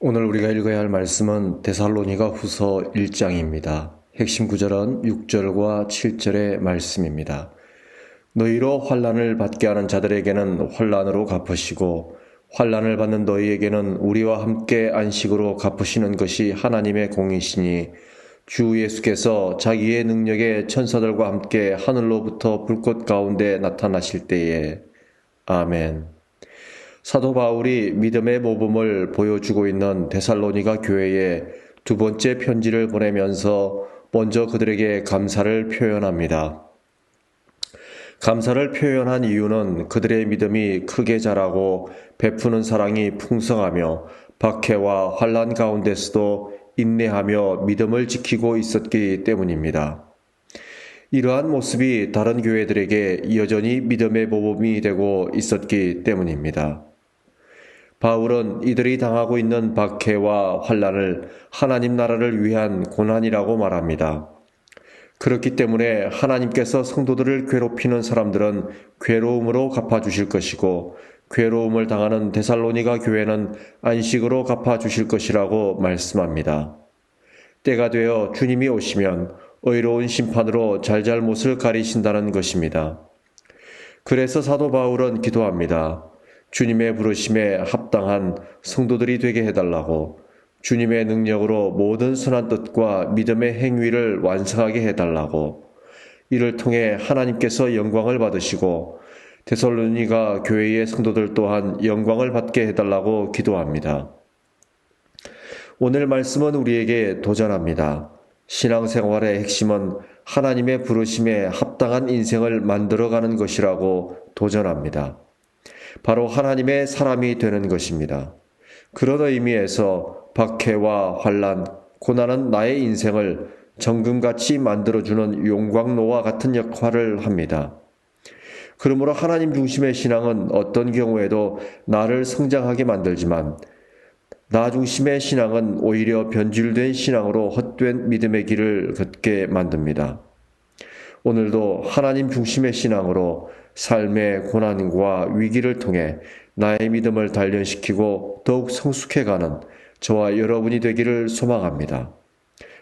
오늘 우리가 읽어야 할 말씀은 데살로니가 후서 1장입니다. 핵심 구절은 6절과 7절의 말씀입니다. 너희로 환란을 받게 하는 자들에게는 환란으로 갚으시고 환란을 받는 너희에게는 우리와 함께 안식으로 갚으시는 것이 하나님의 공이시니 주 예수께서 자기의 능력의 천사들과 함께 하늘로부터 불꽃 가운데 나타나실 때에 아멘. 사도 바울이 믿음의 모범을 보여주고 있는 데살로니가 교회에 두 번째 편지를 보내면서 먼저 그들에게 감사를 표현합니다. 감사를 표현한 이유는 그들의 믿음이 크게 자라고 베푸는 사랑이 풍성하며 박해와 환란 가운데서도 인내하며 믿음을 지키고 있었기 때문입니다. 이러한 모습이 다른 교회들에게 여전히 믿음의 모범이 되고 있었기 때문입니다. 바울은 이들이 당하고 있는 박해와 환란을 하나님 나라를 위한 고난이라고 말합니다. 그렇기 때문에 하나님께서 성도들을 괴롭히는 사람들은 괴로움으로 갚아주실 것이고 괴로움을 당하는 데살로니가 교회는 안식으로 갚아주실 것이라고 말씀합니다. 때가 되어 주님이 오시면 의로운 심판으로 잘잘못을 가리신다는 것입니다. 그래서 사도 바울은 기도합니다. 주님의 부르심에 합당한 성도들이 되게 해달라고 주님의 능력으로 모든 선한 뜻과 믿음의 행위를 완성하게 해달라고 이를 통해 하나님께서 영광을 받으시고 데살로니가 교회의 성도들 또한 영광을 받게 해달라고 기도합니다. 오늘 말씀은 우리에게 도전합니다. 신앙생활의 핵심은 하나님의 부르심에 합당한 인생을 만들어가는 것이라고 도전합니다. 바로 하나님의 사람이 되는 것입니다. 그런 의미에서 박해와 환란, 고난은 나의 인생을 정금같이 만들어주는 용광로와 같은 역할을 합니다. 그러므로 하나님 중심의 신앙은 어떤 경우에도 나를 성장하게 만들지만 나 중심의 신앙은 오히려 변질된 신앙으로 헛된 믿음의 길을 걷게 만듭니다. 오늘도 하나님 중심의 신앙으로 삶의 고난과 위기를 통해 나의 믿음을 단련시키고 더욱 성숙해가는 저와 여러분이 되기를 소망합니다.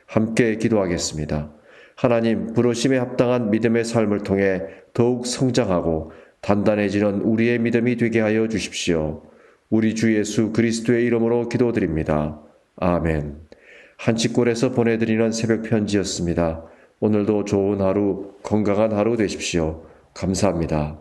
함께 기도하겠습니다. 하나님, 부르심에 합당한 믿음의 삶을 통해 더욱 성장하고 단단해지는 우리의 믿음이 되게 하여 주십시오. 우리 주 예수 그리스도의 이름으로 기도드립니다. 아멘. 한치골에서 보내드리는 새벽 편지였습니다. 오늘도 좋은 하루, 건강한 하루 되십시오. 감사합니다.